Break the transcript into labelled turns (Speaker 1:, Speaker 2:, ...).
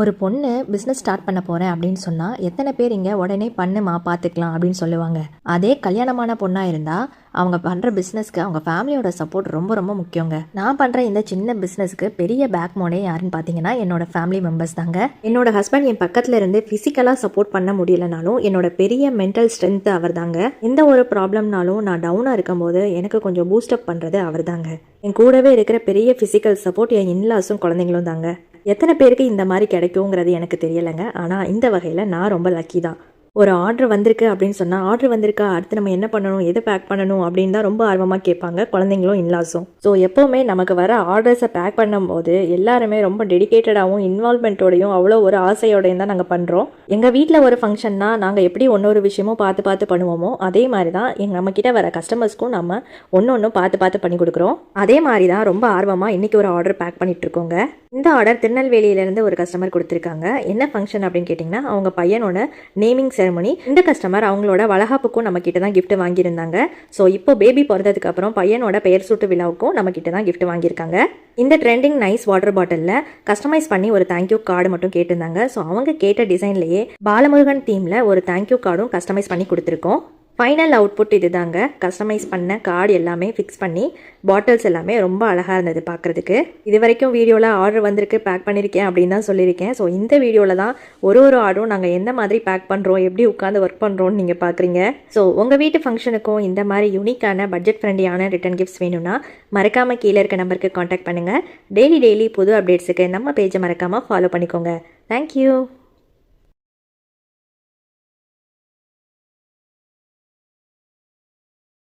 Speaker 1: ஒரு பொண்ணு business start பண்ண போகிறேன் அப்படின்னு சொன்னால் எத்தனை பேர் இங்கே உடனே பண்ணுமா பார்த்துக்கலாம் அப்படின்னு சொல்லுவாங்க. அதே கல்யாணமான பொண்ணாக இருந்தால் அவங்க பண்ணுற பிஸ்னஸ்க்கு அவங்க ஃபேமிலியோட சப்போர்ட் ரொம்ப ரொம்ப முக்கியங்க. நான் பண்ணுற இந்த சின்ன பிஸ்னஸ்க்கு பெரிய பேக் மோனே யாருன்னு பார்த்தீங்கன்னா என்னோட ஃபேமிலி மெம்பர்ஸ் தாங்க. என்னோட ஹஸ்பண்ட் என் பக்கத்தில் இருந்து ஃபிசிக்கலாக சப்போர்ட் பண்ண முடியலனாலும் என்னோட பெரிய மென்டல் ஸ்ட்ரென்த் அவர் தாங்க எந்த ஒரு ப்ராப்ளம்னாலும் நான் டவுனாக இருக்கும்போது எனக்கு கொஞ்சம் பூஸ்டப் பண்ணுறது அவர் தாங்க என் கூடவே இருக்கிற பெரிய ஃபிசிக்கல் சப்போர்ட் என் இன்லாஸும் குழந்தைங்களும் தாங்க. எத்தனை பேருக்கு இந்த மாதிரி கிடைக்குங்கிறது எனக்கு தெரியலைங்க. ஆனால் இந்த வகையில் நான் ரொம்ப லக்கி தான். ஒரு ஆர்டர் வந்திருக்கு அப்படின்னு சொன்னால் ஆர்டர் வந்திருக்கா? அடுத்து நம்ம என்ன பண்ணணும்? எதை பேக் பண்ணணும்? அப்படின்னு தான் ரொம்ப ஆர்வமாக கேட்பாங்க குழந்தைங்களும் இன்லாஸும் ஸோ எப்போவுமே நமக்கு வர ஆர்டர்ஸை பேக் பண்ணும்போது எல்லாருமே ரொம்ப டெடிகேட்டடாகவும் இன்வால்மெண்ட்டோடையும் அவ்வளோ ஒரு ஆசையோடையும் தான் நாங்கள் பண்ணுறோம் எங்கள் வீட்டில் ஒரு ஃபங்க்ஷன்னா நாங்கள் எப்படி ஒன்று ஒரு விஷயமும் பார்த்து பார்த்து பண்ணுவோமோ அதே மாதிரி தான் எங்கள் நம்மக்கிட்ட வர கஸ்டமர்ஸ்க்கும் நம்ம ஒன்று ஒன்றும் பார்த்து பார்த்து பண்ணி கொடுக்குறோம். அதே மாதிரி தான் ரொம்ப ஆர்வமாக இன்றைக்கி ஒரு ஆர்டர் பேக் பண்ணிகிட்ருக்கோங்க இருக்கோங்க இந்த ஆர்டர் திருநெல்வேலியிலேருந்து ஒரு கஸ்டமர் கொடுத்துருக்காங்க. என்ன ஃபங்க்ஷன் அப்படின்னு கேட்டிங்கன்னா அவங்க பையனோட நேமிங் செரமனி இந்த கஸ்டமர் அவங்களோட வளகாப்புக்கும் நம்ம கிட்ட தான் கிஃப்ட் வாங்கியிருந்தாங்க. ஸோ இப்போ பேபி பிறந்ததுக்கு அப்புறம் பையனோட பெயர் சூட்டு விழாவுக்கும் நம்ம கிட்ட தான் கிஃப்ட் வாங்கியிருக்காங்க. இந்த ட்ரெண்டிங் நைஸ் வாட்டர் பாட்டிலில் கஸ்டமைஸ் பண்ணி ஒரு தேங்க்யூ கார்டு மட்டும் கேட்டிருந்தாங்க. ஸோ அவங்க கேட்ட டிசைன்லேயே பாலமுருகன் தீமில் ஒரு தேங்க்யூ கார்டும் கஸ்டமைஸ் பண்ணி கொடுத்துருக்கோம். ஃபைனல் அவுட்புட் இதுதாங்க. கஸ்டமைஸ் பண்ண கார்டு எல்லாமே ஃபிக்ஸ் பண்ணி பாட்டில்ஸ் எல்லாமே ரொம்ப அழகாக இருந்தது பார்க்குறதுக்கு இது வரைக்கும் வீடியோவில் ஆர்டர் வந்திருக்கு பேக் பண்ணியிருக்கேன் அப்படின்னு தான் சொல்லியிருக்கேன். ஸோ இந்த வீடியோவில் தான் ஒரு ஒரு ஆர்டரும் நாங்கள் எந்த மாதிரி பேக் பண்ணுறோம் எப்படி உட்காந்து ஒர்க் பண்ணுறோம்னு நீங்கள் பார்க்குறீங்க ஸோ உங்கள் வீட்டு ஃபங்க்ஷனுக்கும் இந்த மாதிரி யூனிக்கான பட்ஜெட் ஃப்ரெண்ட்லியான ரிட்டன் கிஃப்ட்ஸ் வேணும்னா மறக்காமல் கீழே இருக்க நம்பருக்கு காண்டாக்ட் பண்ணுங்கள் டெய்லி டெய்லி புது அப்டேட்ஸுக்கு நம்ம பேஜை மறக்காமல் ஃபாலோ பண்ணிக்கோங்க. தேங்க்யூ